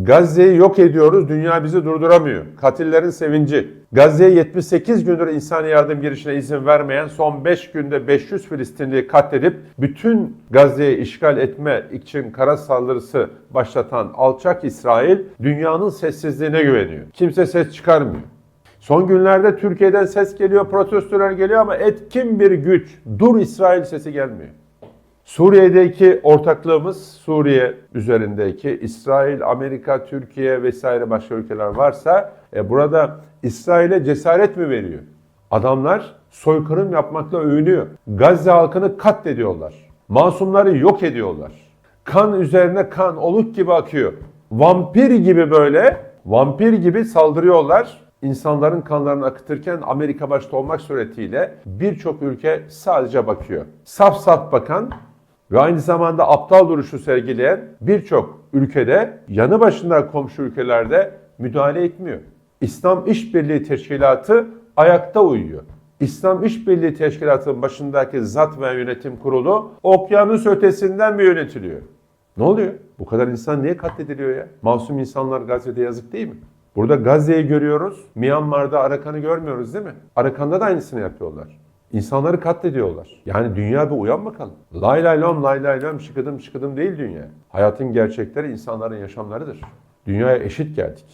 Gazze'yi yok ediyoruz, dünya bizi durduramıyor. Katillerin sevinci. Gazze'ye 78 gündür insani yardım girişine izin vermeyen son 5 günde 500 Filistinliyi katledip bütün Gazze'yi işgal etme için kara saldırısı başlatan alçak İsrail dünyanın sessizliğine güveniyor. Kimse ses çıkarmıyor. Son günlerde Türkiye'den ses geliyor, protestolar geliyor ama etkin bir güç, dur İsrail sesi gelmiyor. Suriye'deki ortaklığımız, Suriye üzerindeki İsrail, Amerika, Türkiye vesaire başka ülkeler varsa e, burada İsrail'e cesaret mi veriyor? Adamlar soykırım yapmakla övünüyor. Gazze halkını katlediyorlar. Masumları yok ediyorlar. Kan üzerine kan oluk gibi akıyor. Vampir gibi böyle, vampir gibi saldırıyorlar. İnsanların kanlarını akıtırken Amerika başta olmak suretiyle birçok ülke sadece bakıyor. Saf saf bakan ve aynı zamanda aptal duruşu sergileyen birçok ülkede yanı başında komşu ülkelerde müdahale etmiyor. İslam İşbirliği Teşkilatı ayakta uyuyor. İslam İşbirliği Teşkilatı'nın başındaki zat ve yönetim kurulu okyanus ötesinden mi yönetiliyor? Ne oluyor? Bu kadar insan niye katlediliyor ya? Masum insanlar Gazze'de yazık değil mi? Burada Gazze'yi görüyoruz. Myanmar'da Arakan'ı görmüyoruz değil mi? Arakan'da da aynısını yapıyorlar. İnsanları katlediyorlar. Yani dünya bir uyan bakalım. Lay lay lom lay lay lom şıkıdım şıkıdım değil dünya. Hayatın gerçekleri insanların yaşamlarıdır. Dünyaya eşit geldik.